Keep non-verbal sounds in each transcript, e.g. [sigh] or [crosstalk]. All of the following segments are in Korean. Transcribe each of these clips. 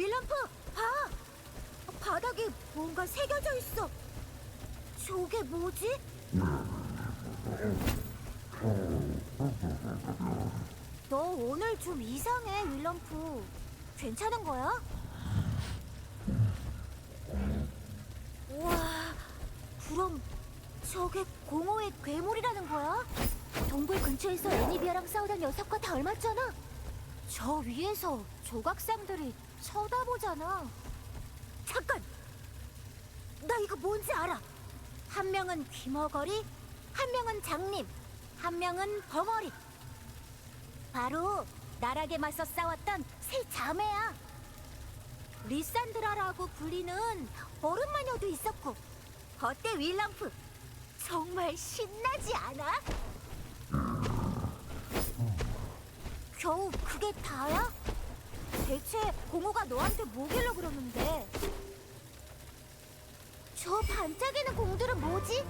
윌럼프, 봐! 바닥에 뭔가 새겨져 있어. 저게 뭐지? 너 오늘 좀 이상해, 윌럼프. 괜찮은 거야? 우와, 그럼 저게 공허의 괴물이라는 거야? 동굴 근처에서 애니비아랑 싸우던 녀석과 닮았잖아. 저 위에서 조각상들이 쳐다보잖아. 잠깐! 나 이거 뭔지 알아. 한 명은 귀머거리, 한 명은 장님, 한 명은 벙어리. 바로 나락에 맞서 싸웠던 세 자매야. 리산드라라고 불리는 얼음 마녀도 있었고. 어때 윌럼프? 정말 신나지 않아? 겨우 그게 다야? 대체 공호가 너한테 뭐길래 그러는데? 저 반짝이는 공들은 뭐지?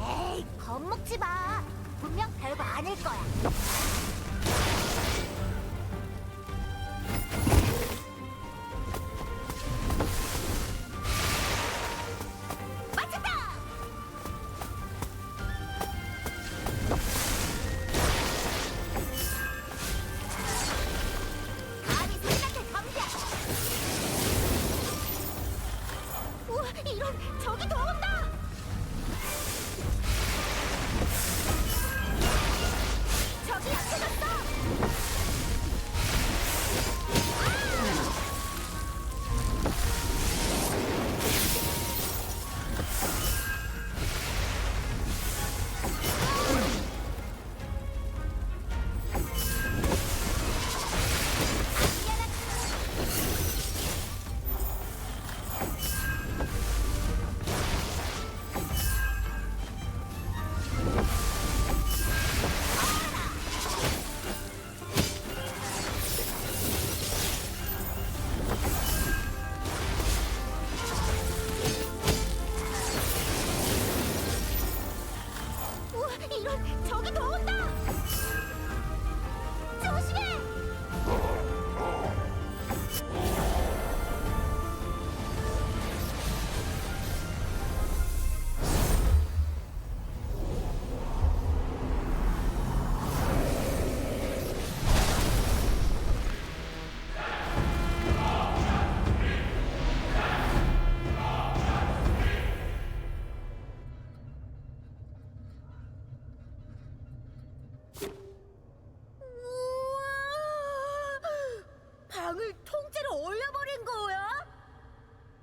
에이, 겁먹지 마. 분명 별거 아닐 거야. 방을 통째로 올려버린 거야?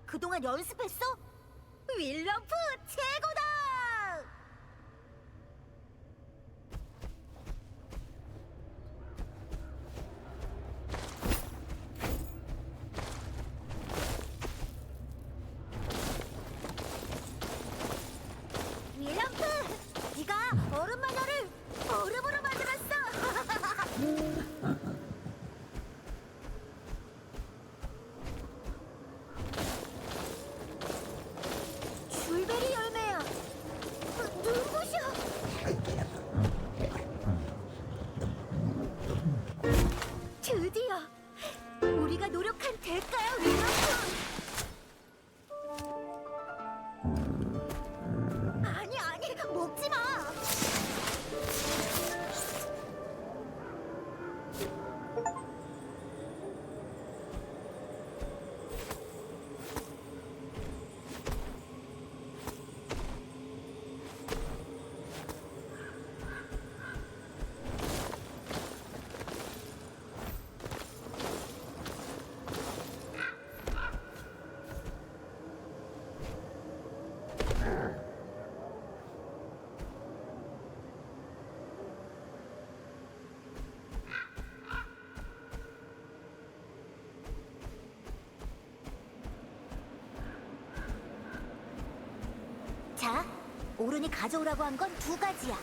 그동안 연습했어? 윌럼프 최고다! 오른이 가져오라고 한 건 두 가지야.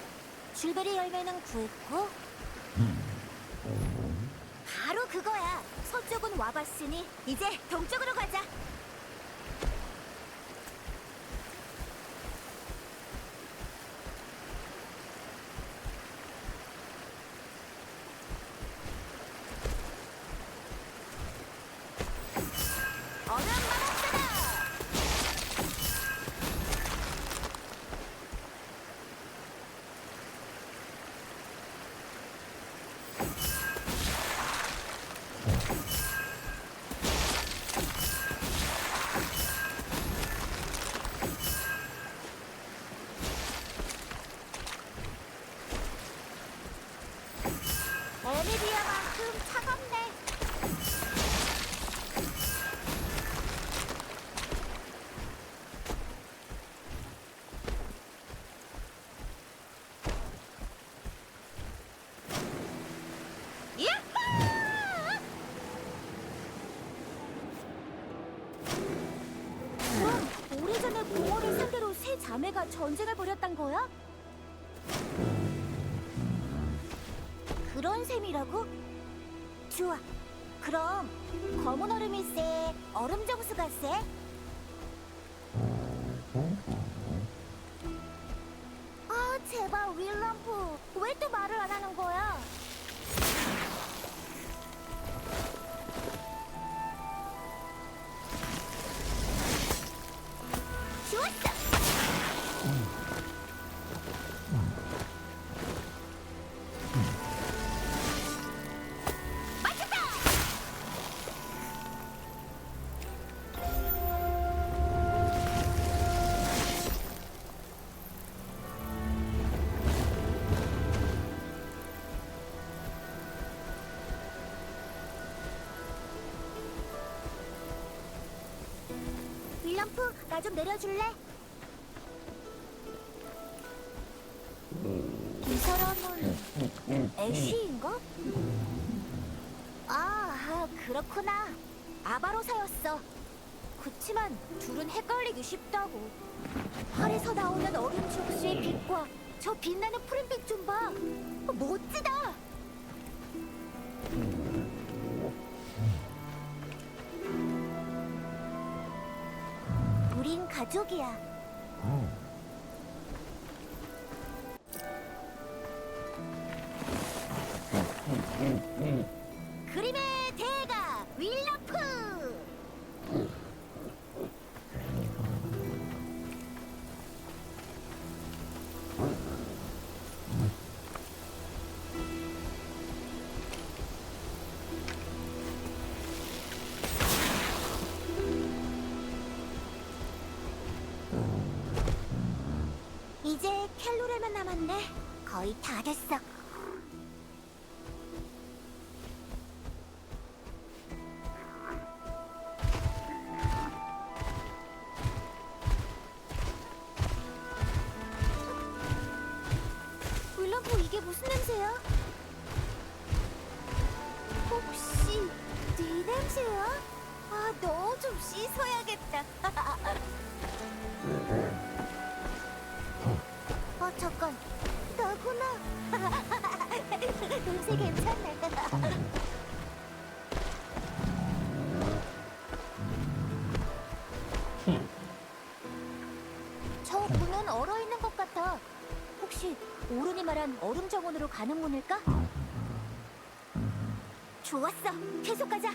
줄베리 열매는 구했고, 바로 그거야. 서쪽은 와봤으니 이제 동쪽으로 가자. 전쟁을 벌였단 거야? 그런 셈이라고? 좋아. 그럼 검은 얼음이 세, 얼음 정수가 세? 나 좀 내려줄래? 이 사람은 애쉬인가? 아, 그렇구나. 아바로사였어. 그치만 둘은 헷갈리기 쉽다고. 활에서 나오는 얼음 정수의 빛과 저 빛나는 푸른빛 좀 봐. 멋지다. 우린 가족이야. 켈로레만 남았네. 거의 다 됐어. 말한 얼음 정원으로 가는 문일까? 좋았어. 계속 가자.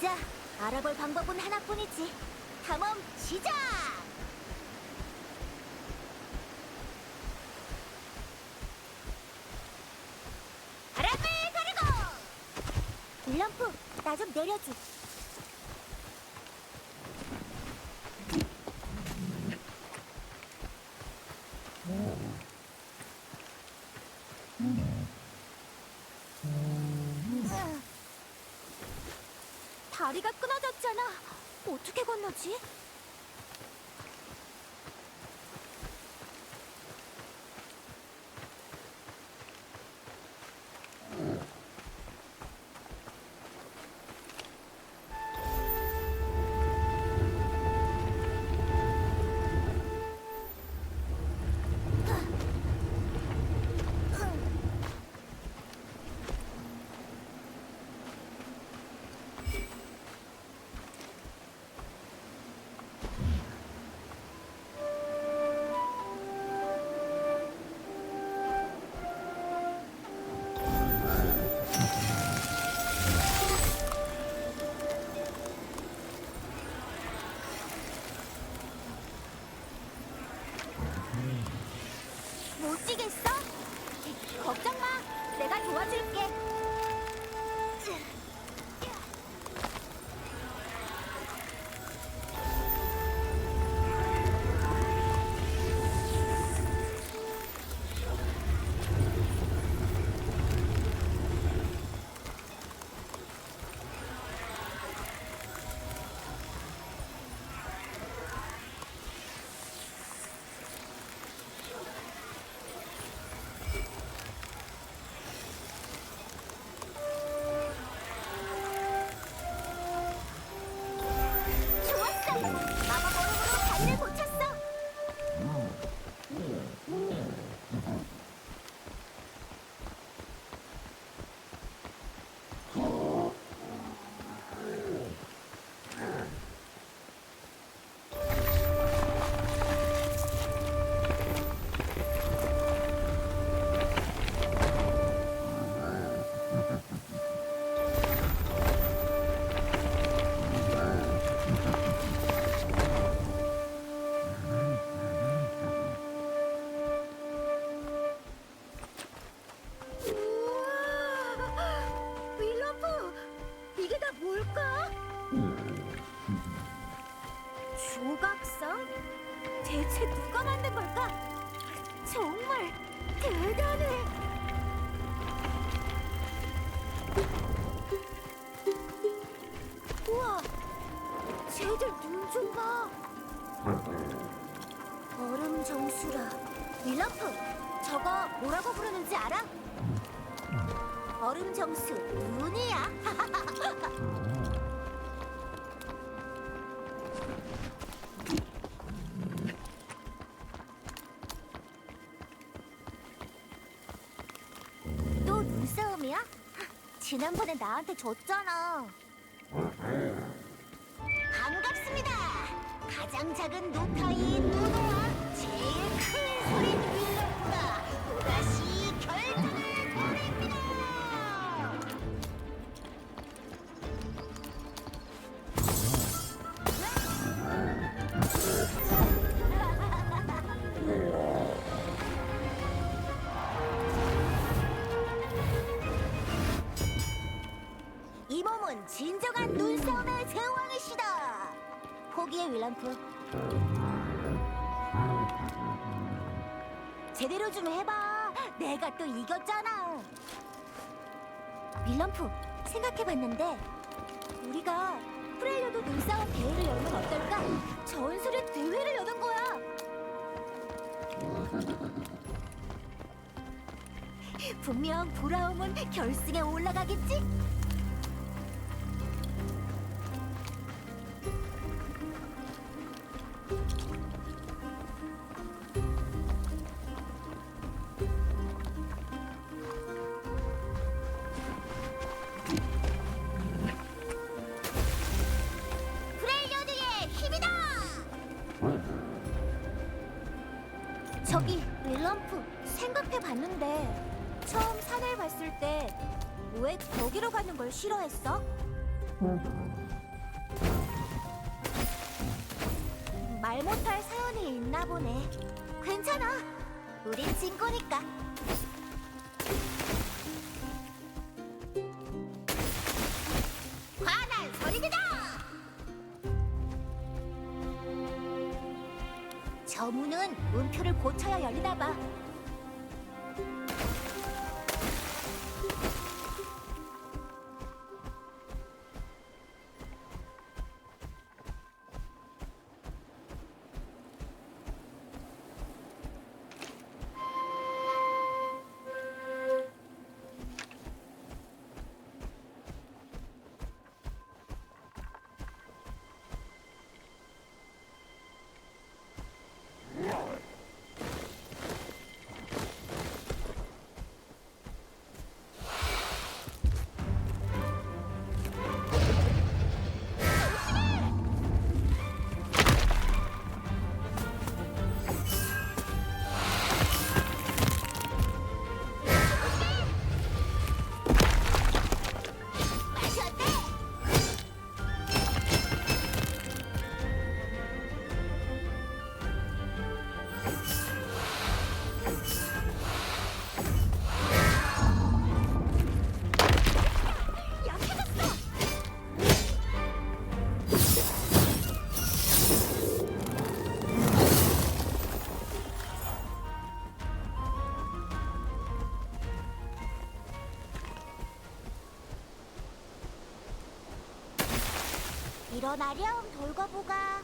맞아. 알아볼 방법은 하나뿐이지. 탐험 시작. 바람을 가르고. 윌럼프, 나 좀 내려줘. 다리가 끊어졌잖아. 어떻게 건너지? 얼음 정수, 눈이야. [laughs] 또 눈싸움이야? 지난번에 나한테 줬잖아. 반갑습니다. 가장 작은 노타인 노노와 제일 큰 소린 이 몸은 진정한 눈싸움의 제왕이시다. 포기해 윌람프. 제대로 좀 해봐. 내가 또 이겼잖아. 윌람프 생각해봤는데 우리가 프레이어도 눈싸움 대회를 열면 어떨까? 전설의 대회를 여는 거야. 분명 브라움은 결승에 올라가겠지? 윌럼프 생각해봤는데 처음 산을 봤을 때 왜 거기로 가는 걸 싫어했어? 말 못할 사연이 있나 보네. 괜찮아. 우린 친구니까. 음표를 고쳐야 열리나 봐. 일어나렴 돌거부가.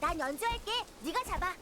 난 연주할게. 네가 잡아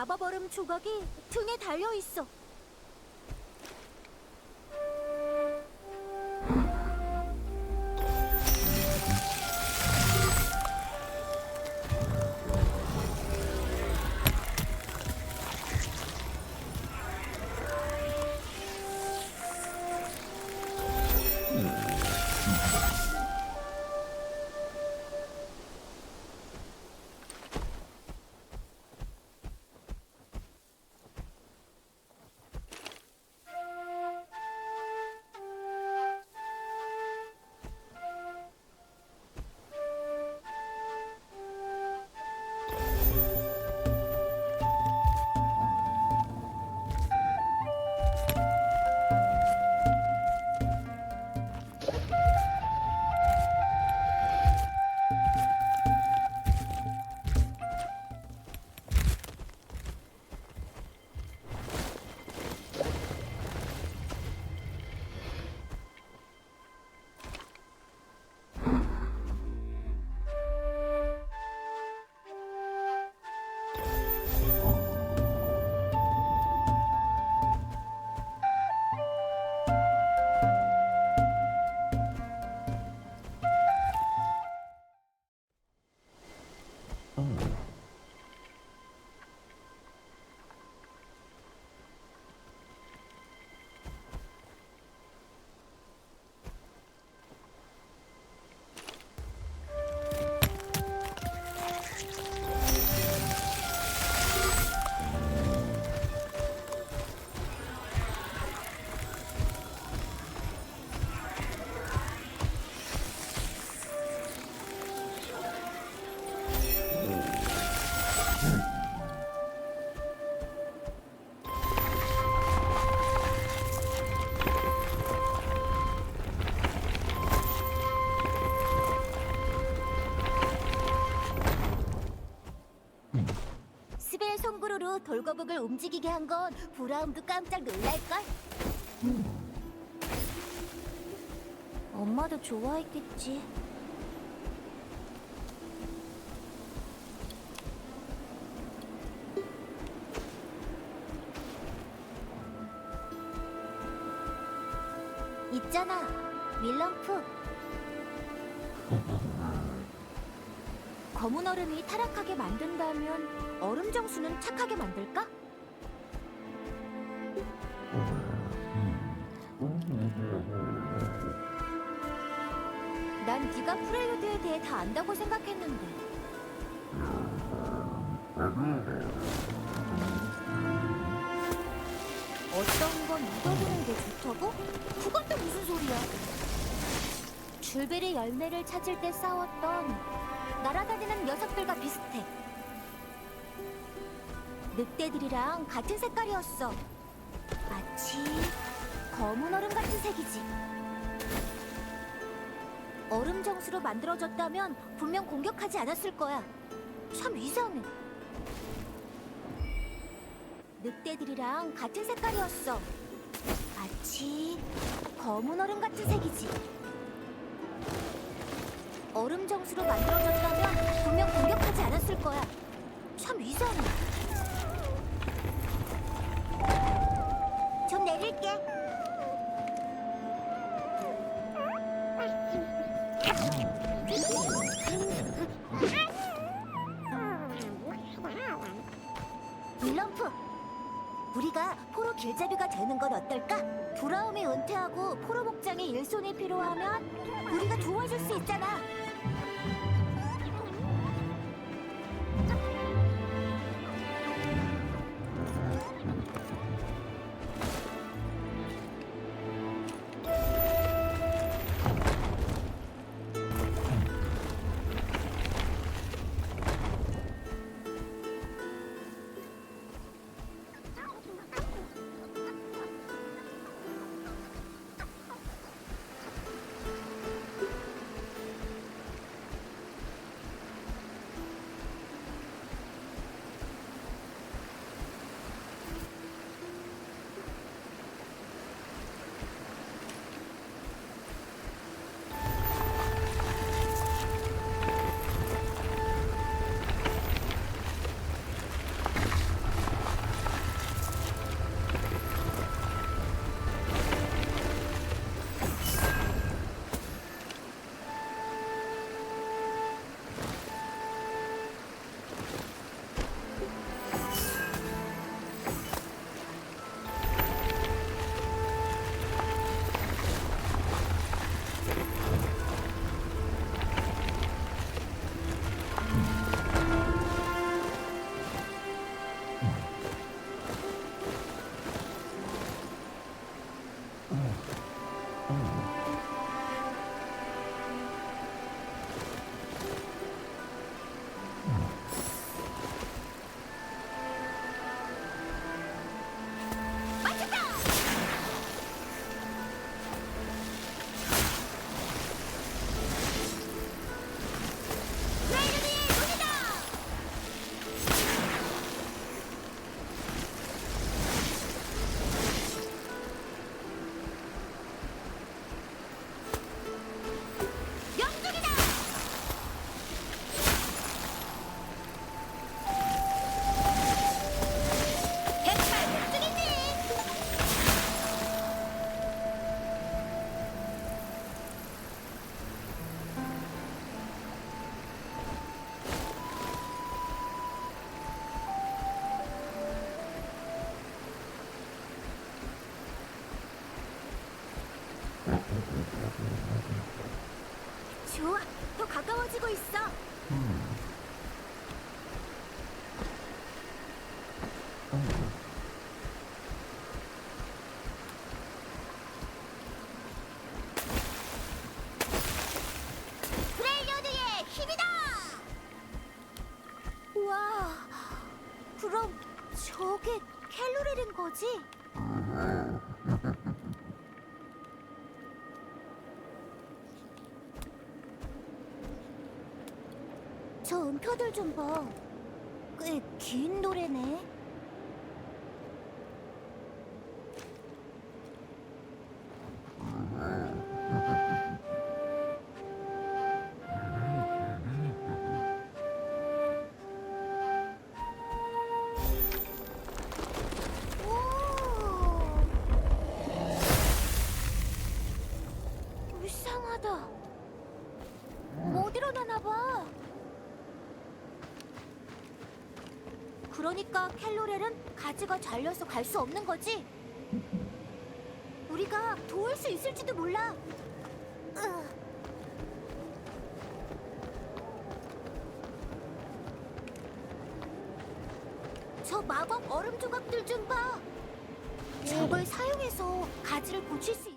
마법 얼음 조각이 등에 달려 있어. 돌거북을 움직이게 한 건 브라움도 깜짝 놀랄걸? 엄마도 좋아했겠지. 있잖아, 윌럼프. 검은 얼음이 타락하게 만든다면 얼음 정수는 착하게 만들까? 난 네가 프렐루드에 대해 다 안다고 생각했는데 어떤 건 묻어두는 게 좋다고? 그건 또 무슨 소리야? 줄베리 열매를 찾을 때 싸웠던 날아다니는 녀석들과 비슷해. 늑대들이랑 같은 색깔이었어. 마치 검은 얼음 같은 색이지. 얼음 정수로 만들어졌다면 분명 공격하지 않았을 거야. 참 이상해. 늑대들이랑 같은 색깔이었어. 마치 검은 얼음 같은 색이지. 얼음 정수로 만들어졌다면 분명 공격하지 않았을 거야. 참 이상해. 어떨까? 브라움이 은퇴하고 포로 목장에 일손이 필요하면 우리가 도와줄 수 있잖아. 좋아, 더 가까워지고 있어. 프 좀 봐. 꽤 긴 노래네. 그러니까 캘로렐은 가지가 잘려서 갈 수 없는 거지? 우리가 도울 수 있을지도 몰라. 으. 저 마법 얼음 조각들 좀 봐. 저걸 사용해서 가지를 고칠 수 있.